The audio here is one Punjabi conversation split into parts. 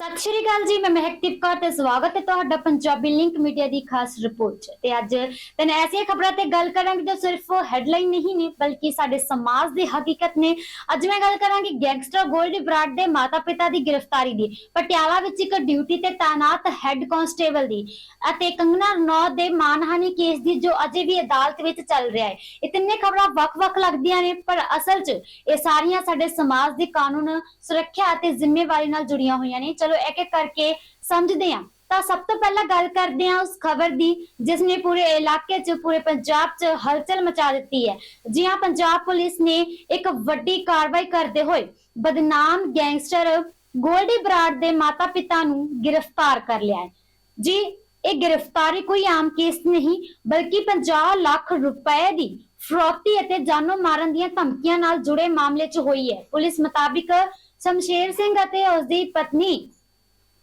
ਸਤਿ ਸ਼੍ਰੀ ਅਕਾਲ ਜੀ, ਮੈਂ ਮਹਿਕਦੀਪ ਕੌਰ ਤੇ ਸਵਾਗਤ ਹੈ ਤੁਹਾਡਾ ਪੰਜਾਬੀ ਲਿੰਕ ਮੀਡੀਆ ਦੀ ਖਾਸ ਰਿਪੋਰਟ ਤੇ ਅੱਜ ਤੈਨੂੰ ਐਸੀਆਂ ਖਬਰਾਂ ਤੇ ਗੱਲ ਕਰਾਂਗੇ ਜੋ ਸਿਰਫ ਹੈਡਲਾਈਨ ਨਹੀਂ ਨੇ, ਬਲਕਿ ਸਾਡੇ ਸਮਾਜ ਦੀ ਹਕੀਕਤ ਨੇ। ਅੱਜ ਮੈਂ ਗੱਲ ਕਰਾਂਗੀ ਗੈਂਗਸਟਰ ਗੋਲਡੀ ਬਰਾਡ ਦੇ ਮਾਤਾ-ਪਿਤਾ ਦੀ ਗ੍ਰਿਫਤਾਰੀ ਦੀ। ਪਟਿਆਲਾ ਵਿੱਚ ਇੱਕ ਡਿਊਟੀ ਤੇ ਤਾਇਨਾਤ ਹੈੱਡ ਕਾਂਸਟੇਬਲ ਦੀ ਅਤੇ ਕੰਗਨਾ ਰਣੌਤ ਦੇ ਮਾਨਹਾਨੀ ਕੇਸ ਦੀ ਜੋ ਅਜੇ ਵੀ ਅਦਾਲਤ ਵਿੱਚ ਚੱਲ ਰਿਹਾ ਹੈ। ਇਹ ਤਿੰਨੇ ਖਬਰਾਂ ਵੱਖ-ਵੱਖ ਲੱਗਦੀਆਂ ਨੇ, ਪਰ ਅਸਲ 'ਚ ਇਹ ਸਾਰੀਆਂ ਸਾਡੇ ਸਮਾਜ ਦੀ ਕਾਨੂੰਨ ਸੁਰੱਖਿਆ ਅਤੇ ਜ਼ਿੰਮੇਵਾਰੀ ਨਾਲ ਜੁੜੀਆਂ ਹੋਈਆਂ ਨੇ। ਚਲੋ ਇੱਕ ਇੱਕ ਕਰਕੇ ਸਮਝਦੇ ਹਾਂ। ਤਾਂ ਸਭ ਤੋਂ ਪਹਿਲਾਂ ਗੱਲ ਕਰਦੇ ਹਾਂ ਉਸ ਖਬਰ ਦੀ, ਜਿਸ ਨੇ ਪੂਰੇ ਇਲਾਕੇ 'ਚ, ਪੂਰੇ ਪੰਜਾਬ 'ਚ ਹਲਚਲ ਮਚਾ ਦਿੱਤੀ ਹੈ। ਜੀ ਹਾਂ, ਪੰਜਾਬ ਪੁਲਿਸ ਨੇ ਇੱਕ ਵੱਡੀ ਕਾਰਵਾਈ ਕਰਦੇ ਹੋਏ ਬਦਨਾਮ ਗੈਂਗਸਟਰ ਗੋਲਡੀ ਬਰਾਡ ਦੇ ਮਾਤਾ-ਪਿਤਾ ਨੂੰ ਗ੍ਰਿਫਤਾਰ ਕਰ ਲਿਆ ਹੈ। ਜੀ, ਇਹ ਗ੍ਰਿਫਤਾਰੀ ਕੋਈ ਆਮ ਕੇਸ ਨਹੀਂ, ਬਲਕਿ 50 ਲੱਖ ਰੁਪਏ ਦੀ ਫਰੋਤੀ ਅਤੇ ਜਾਨੋਂ ਮਾਰਨ ਦੀਆਂ ਧਮਕੀਆਂ ਨਾਲ ਜੁੜੇ ਮਾਮਲੇ 'ਚ ਹੋਈ ਹੈ। ਪੁਲਿਸ ਮੁਤਾਬਿਕ ਸ਼ਮਸ਼ੇਰ ਸਿੰਘ ਅਤੇ ਉਸ ਦੀ ਪਤਨੀ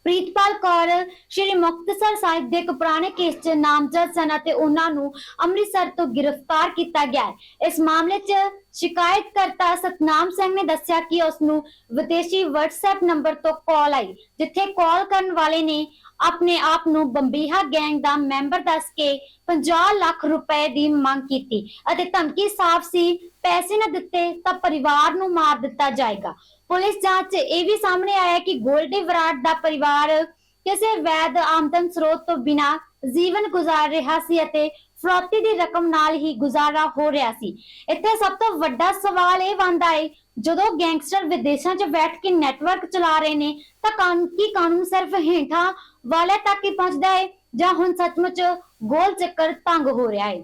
ਪ੍ਰੀਤਪਾਲ ਕੌਰ, ਸ਼੍ਰੀ ਮੁਕਤਸਰ ਸਾਹਿਬ ਦੇ ਇੱਕ ਪੁਰਾਣੇ ਕੇਸ 'ਚ ਨਾਮਜ਼ਦ ਸਨ ਅਤੇ ਉਹਨਾਂ ਨੂੰ ਅੰਮ੍ਰਿਤਸਰ ਤੋਂ ਗ੍ਰਿਫਤਾਰ ਕੀਤਾ ਗਿਆ ਹੈ। ਇਸ ਮਾਮਲੇ 'ਚ ਸ਼ਿਕਾਇਤਕਰਤਾ ਸਤਨਾਮ ਸਿੰਘ ਨੇ ਦੱਸਿਆ ਕਿ ਉਸ ਨੂੰ ਵਿਦੇਸ਼ੀ WhatsApp ਨੰਬਰ ਤੋਂ ਕਾਲ ਆਈ, ਜਿੱਥੇ ਕਾਲ ਕਰਨ ਵਾਲੇ ਨੇ ਆਪਣੇ ਆਪ ਨੂੰ ਬੰਬੀਹਾ ਗੈਂਗ ਦਾ ਮੈਂਬਰ ਦੱਸ ਕੇ 50 ਲੱਖ ਰੁਪਏ ਦੀ ਮੰਗ ਕੀਤੀ ਅਤੇ ਧਮਕੀ ਸਾਫ਼ ਸੀ, ਪੈਸੇ ਨਾ ਦਿੱਤੇ ਤਾਂ ਪਰਿਵਾਰ ਨੂੰ ਮਾਰ ਦਿੱਤਾ ਜਾਏਗਾ। ਪੁਲਿਸ ਜਾਂਚ 'ਚ ਇਹ ਵੀ ਸਾਹਮਣੇ ਆਇਆ ਕਿ ਗੋਲਡੀ ਵਿਰਾਟ ਦਾ ਪਰਿਵਾਰ ਕਿਸੇ ਵੈਦ ਆਮਦਨ ਸਰੋਤ ਤੋਂ ਬਿਨਾ ਜੀਵਨ ਗੁਜ਼ਾਰ ਰਿਹਾ ਸੀ ਅਤੇ ਫਰੋਤੀ ਦੀ ਰਕਮ ਨਾਲ ਹੀ ਗੁਜ਼ਾਰਾ ਹੋ ਰਿਹਾ ਸੀ। ਇੱਥੇ ਸਭ ਤੋਂ ਵੱਡਾ ਸਵਾਲ ਇਹ ਬਣਦਾ ਹੈ ਜਦੋਂ ਗੈਂਗਸਟਰ ਵਿਦੇਸ਼ਾਂ 'ਚ ਬੈਠ ਕੇ ਨੈਟਵਰਕ ਚਲਾ ਰਹੇ ਨੇ, ਤਾਂ ਕਾਨੂੰਨ ਕੀ ਕਾਨੂੰਨ ਸਿਰਫ ਹੇਠਾਂ ਵਾਲੇ ਤੱਕ ਹੀ ਪਹੁੰਚਦਾ ਹੈ ਜਾਂ ਹੁਣ ਸੱਚਮੁੱਚ ਗੋਲ ਚੱਕਰ ਤੰਗ ਹੋ ਰਿਹਾ ਹੈ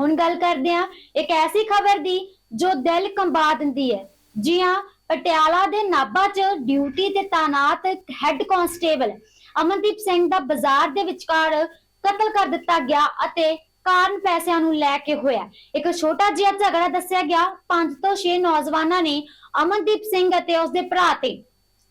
ਹੁਣ ਗੱਲ ਕਰਦੇ ਹਾਂ ਇੱਕ ਐਸੀ ਖਬਰ ਦੀ ਜੋ ਦਿਲ ਕੰਬਾ ਦਿੰਦੀ ਹੈ ਜੀ ਹਾਂ ਪਟਿਆਲਾ ਦੇ ਨਾਭਾ 'ਚ ਡਿਊਟੀ ਤੇ ਤਾਇਨਾਤ ਹੈੱਡ ਕਾਂਸਟੇਬਲ ਅਮਨਦੀਪ ਸਿੰਘ ਦਾ ਬਾਜ਼ਾਰ ਦੇ ਵਿਚਕਾਰ ਕਤਲ ਕਰ ਦਿੱਤਾ ਗਿਆ ਅਤੇ ਕਾਰਨ ਪੈਸਿਆਂ ਨੂੰ ਲੈ ਕੇ ਹੋਇਆ। ਇੱਕ ਛੋਟਾ ਜਿਹਾ ਝਗੜਾ ਦੱਸਿਆ ਗਿਆ। ਪੰਜ ਤੋਂ 6 ਨੌਜਵਾਨਾਂ ਨੇ ਅਮਨਦੀਪ ਸਿੰਘ ਅਤੇ ਉਸਦੇ ਭਰਾ ਤੇ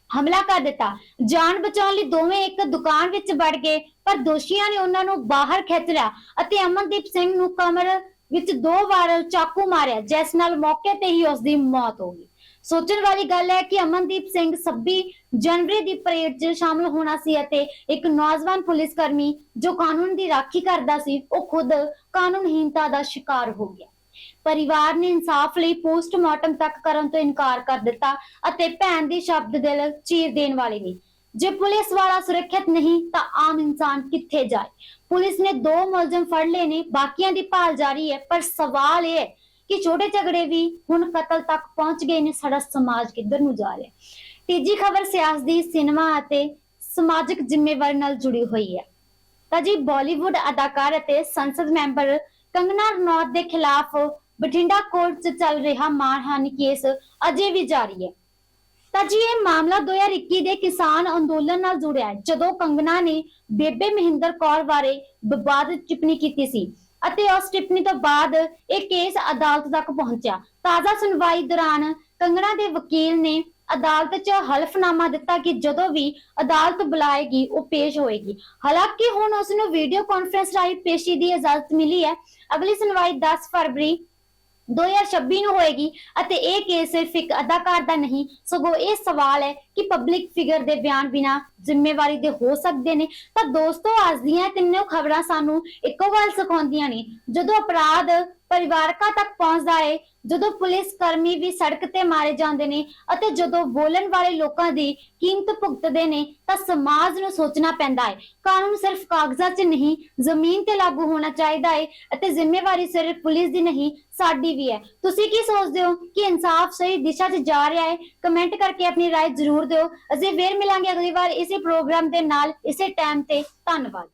ਹਮਲਾ ਕਰ ਦਿੱਤਾ। ਜਾਨ ਬਚਾਉਣ ਲਈ ਦੋਵੇਂ ਇੱਕ ਦੁਕਾਨ ਵਿੱਚ ਵੜ ਗਏ, ਪਰ ਦੋਸ਼ੀਆਂ ਨੇ ਉਹਨਾਂ ਨੂੰ ਬਾਹਰ ਖਿੱਚ ਲਿਆ ਅਤੇ ਅਮਨਦੀਪ ਸਿੰਘ ਨੂੰ ਕਮਰ ਵਿੱਚ ਦੋ ਵਾਰ ਚਾਕੂ ਮਾਰਿਆ, ਜਿਸ ਨਾਲ ਮੌਕੇ ਤੇ ਹੀ ਉਸ ਦੀ ਮੌਤ ਹੋ ਗਈ। ਸੋਚਣ ਵਾਲੀ ਗੱਲ ਹੈ ਕਿ ਅਮਨਦੀਪ ਸਿੰਘ 26 ਜਨਵਰੀ ਦੀ ਪਰੇਡ 'ਚ ਸ਼ਾਮਲ ਹੋਣਾ ਸੀ ਅਤੇ ਇੱਕ ਨੌਜਵਾਨ ਪੁਲਿਸ ਕਰਮੀ ਜੋ ਕਾਨੂੰਨ ਦੀ ਰਾਖੀ ਕਰਦਾ ਸੀ, ਉਹ ਖੁਦ ਕਾਨੂੰਨਹੀਨਤਾ ਦਾ ਸ਼ਿਕਾਰ ਹੋ ਗਿਆ। ਪਰਿਵਾਰ ਨੇ ਇਨਸਾਫ ਲਈ ਪੋਸਟਮਾਰਟਮ ਤੱਕ ਕਰਨ ਤੋਂ ਇਨਕਾਰ ਕਰ ਦਿੱਤਾ ਅਤੇ ਭੈਣ ਦੇ ਸ਼ਬਦ ਦਿਲ ਚੀਰ ਦੇਣ ਵਾਲੇ ਨੇ ਜੇ ਪੁਲਿਸ ਵਾਲਾ ਸੁਰੱਖਿਅਤ ਨਹੀਂ, ਤਾਂ ਆਮ ਇਨਸਾਨ ਕਿੱਥੇ ਜਾਏ? ਪੁਲਿਸ ਨੇ ਦੋ ਮੁਲਜ਼ਮ ਫੜ ਲਏ ਨੇ, ਬਾਕੀਆਂ ਦੀ ਭਾਲ ਜਾਰੀ ਹੈ, ਪਰ ਸਵਾਲ ਇਹ ਹੈ ਕਿ ਛੋਟੇ ਝਗੜੇ ਵੀ ਹੁਣ ਕਤਲ ਤੱਕ ਪਹੁੰਚ ਗਏ ਨੇ ਸਾਡਾ ਸਮਾਜ ਕਿੱਧਰ ਨੂੰ ਜਾ ਰਿਹਾ ਤੀਜੀ ਖਬਰ ਸਿਆਸਤ ਦੀ, ਸਿਨੇਮਾ ਅਤੇ ਸਮਾਜਿਕ ਜ਼ਿੰਮੇਵਾਰੀ ਨਾਲ ਜੁੜੀ ਹੋਈ ਹੈ। ਤਾਂ ਜੀ ਬਾਲੀਵੁੱਡ ਅਦਾਕਾਰ ਅਤੇ ਸੰਸਦ ਮੈਂਬਰ ਕੰਗਨਾ ਰਣੌਤ ਦੇ ਖਿਲਾਫ ਬਠਿੰਡਾ ਕੋਰਟ 'ਚ ਚੱਲ ਰਿਹਾ ਮਾਨਹਾਨੀ ਕੇਸ ਅਜੇ ਵੀ ਜਾਰੀ ਹੈ। ਤਾਂ ਜੀ ਇਹ ਮਾਮਲਾ 2021 ਦੇ ਕਿਸਾਨ ਅੰਦੋਲਨ ਨਾਲ ਜੁੜਿਆ ਹੈ, ਜਦੋਂ ਕੰਗਨਾ ਨੇ ਬੇਬੇ ਮਹਿੰਦਰ ਕੌਰ ਬਾਰੇ ਵਿਵਾਦਿਤ ਟਿੱਪਣੀ ਕੀਤੀ ਸੀ। ਅਤੇ ਉਸ ਟਿੱਪਣੀ ਤੋਂ ਬਾਅਦ ਇਹ ਕੇਸ ਅਦਾਲਤ ਤੱਕ ਪਹੁੰਚਿਆ। ਤਾਜ਼ਾ ਸੁਣਵਾਈ ਦੌਰਾਨ ਕੰਗਣਾ ਦੇ ਵਕੀਲ ਨੇ ਅਦਾਲਤ 'ਚ ਹਲਫਨਾਮਾ ਦਿੱਤਾ ਕਿ ਜਦੋਂ ਵੀ ਅਦਾਲਤ ਬੁਲਾਏਗੀ, ਉਹ ਪੇਸ਼ ਹੋਏਗੀ। ਹਾਲਾਂਕਿ ਹੁਣ ਉਸ ਨੂੰ ਵੀਡੀਓ ਕਾਨਫਰੰਸ ਰਾਹੀਂ ਪੇਸ਼ੀ ਦੀ ਇਜਾਜ਼ਤ ਮਿਲੀ ਹੈ। ਅਗਲੀ ਸੁਣਵਾਈ 10 ਫਰਵਰੀ 2026 ਨੂੰ ਹੋਏਗੀ ਅਤੇ ਇਹ ਕੇਸ ਸਿਰਫ ਇੱਕ ਅਦਾਕਾਰ ਦਾ ਨਹੀਂ, ਸਗੋਂ ਇਹ ਸਵਾਲ ਹੈ ਕਿ ਪਬਲਿਕ ਫਿਗਰ ਦੇ ਬਿਆਨ ਬਿਨਾ ਜ਼ਿੰਮੇਵਾਰੀ ਦੇ ਹੋ ਸਕਦੇ ਨੇ। ਤਾਂ ਦੋਸਤੋ, ਅੱਜ ਦੀਆਂ ਤਿੰਨੋਂ ਖਬਰਾਂ ਸਾਨੂੰ ਇੱਕੋ ਗੱਲ ਸਿਖਾਉਂਦੀਆਂ ਨੇ, ਜਦੋਂ ਅਪਰਾਧ ਪਰਿਵਾਰਕਾਂ ਤੱਕ ਪਹੁੰਚਦਾ ਹੈ ਜਦੋਂ ਪੁਲਿਸ ਕਰਮੀ ਵੀ ਸੜਕ ਤੇ ਮਾਰੇ ਜਾਂਦੇ ਨੇ ਅਤੇ ਜਦੋਂ ਬੋਲਣ ਵਾਲੇ ਲੋਕਾਂ ਦੀ ਕੀਮਤ ਭੁਗਤਦੇ ਨੇ ਤਾਂ ਸਮਾਜ ਨੂੰ ਸੋਚਣਾ ਪੈਂਦਾ ਹੈ ਕਾਨੂੰਨ ਸਿਰਫ ਕਾਗਜ਼ਾਂ 'ਚ ਨਹੀਂ ਜ਼ਮੀਨ ਤੇ ਲਾਗੂ ਹੋਣਾ ਚਾਹੀਦਾ ਹੈ ਅਤੇ ਜ਼ਿੰਮੇਵਾਰੀ ਸਿਰਫ ਪੁਲਿਸ ਦੀ ਨਹੀਂ ਸਾਡੀ ਵੀ ਹੈ ਤੁਸੀਂ ਕੀ ਸੋਚਦੇ ਹੋ ਕਿ ਇਨਸਾਫ ਸਹੀ ਦਿਸ਼ਾ 'ਚ ਜਾ ਰਿਹਾ ਹੈ ਕਮੈਂਟ ਕਰਕੇ ਆਪਣੀ رائے ਜ਼ਰੂਰ ਦਿਓ ਅਸੀਂ ਫੇਰ ਮਿਲਾਂਗੇ ਅਗਲੀ ਵਾਰ ਇਸੇ ਪ੍ਰੋਗਰਾਮ ਦੇ ਨਾਲ ਇਸੇ ਟਾਈਮ ਤੇ ਧੰਨਵਾਦ